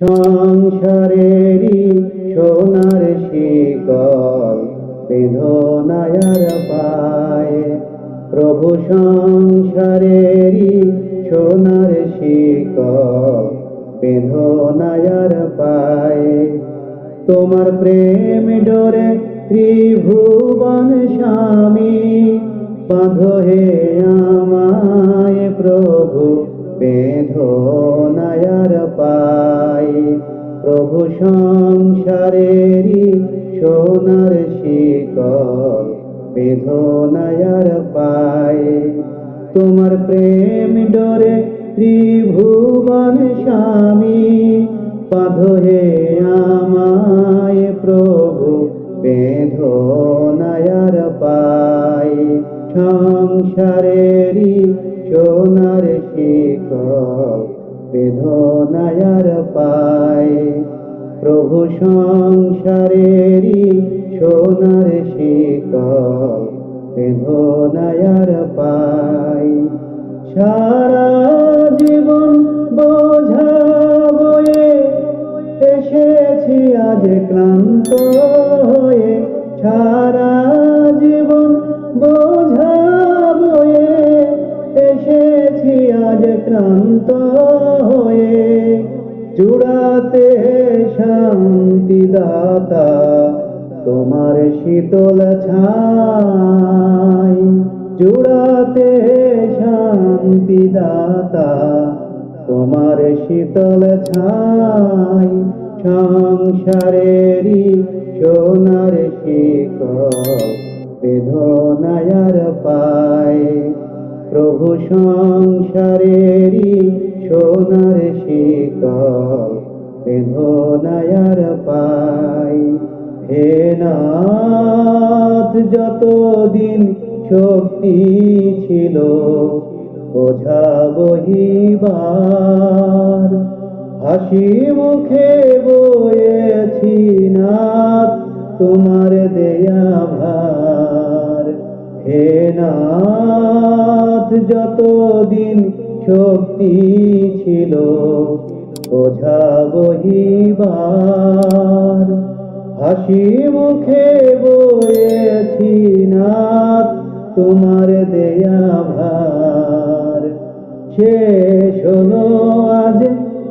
সংসারেরই সোনার শিকল বেদনায়ার পায়। প্রভু সংসারেরই সোনার শিকল বেদনায়ার পায়। তোমার প্রেম ডোরে ত্রিভুবন স্বামী, বাঁধো হে আমায় সংসারেরই সোনার শিকল বেদনায়ার পায়। তোমার প্রেম ডোরে ত্রিভুবন স্বামী হে আমায় প্রভু বেদনায়ার পায়। সংসারেরই সোনার শিকল বেদনায়ার পায়। প্রভু সংসারেরই সোনার শিকল বেদনায়ার পায় সারা জীবন বোঝা বয়ে এসেছি আজ ক্লান্ত হয়ে। সারা জীবন বোঝা বয়ে এসেছি আজ ক্লান্ত হয়ে। চূড়াতে শান্তি দাতা তোমার শীতল ছাই চূড়াতে শান্তি দাতা তোমার শীতল ছাই সংসারেরই সোনার শিকল বেদনায়ার পায়। প্রভু সংসারেরই সোনার শিকল বেদনায়ার পায় হে নাথ, যতদিন শক্তি ছিল বোঝা বহিবার হাসি মুখে বয়েছি নাথ, তোমার দেয়া ভার। হে নাথ, যতদিন শক্তি ছিল বহিবার হাসি মুখে বয়েছি নাথ তোমার দেয়া ভার। শেষ হলো আজ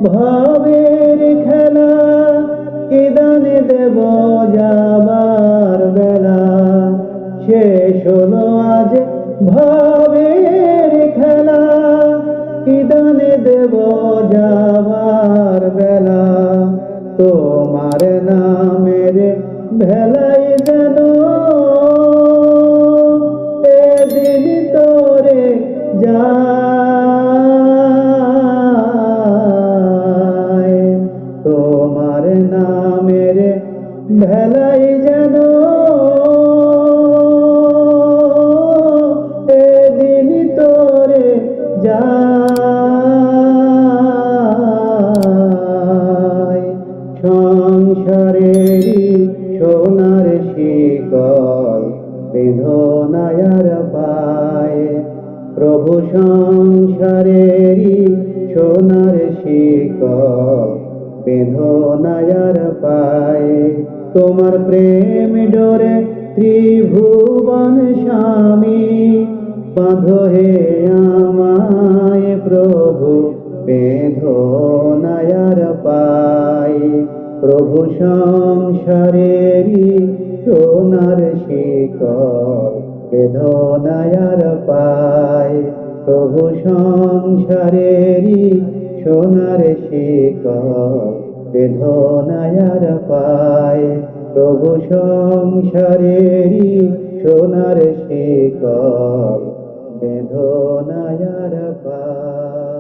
ভাবের খেলা কিদানে দেব যাবার বেলা। শেষ হলো আজ ভাবের খেলা কিদানে দেব যাবার তোমার নামের ভেলাই যেন এদিন তোরে যায়। তোমার নামের ভেলাই যেন এদিন তোরে যায়। সংসারেরই সোনার শিকল, বেদনায়ার পায়। প্রভু সংসারেরই সোনার শিকল, বেদনায়ার পায়। তোমার প্রেম ডোরে ত্রিভুবন স্বামী, বাঁধো হে আমায় সংসারেরই সোনার শিকল বেদনায়ার পায়। প্রভু সংসারেরই সোনার শিকল বেদনায়ার পায়। প্রভু সংসারেরই সোনার শিকল বেদনায়ার পায়।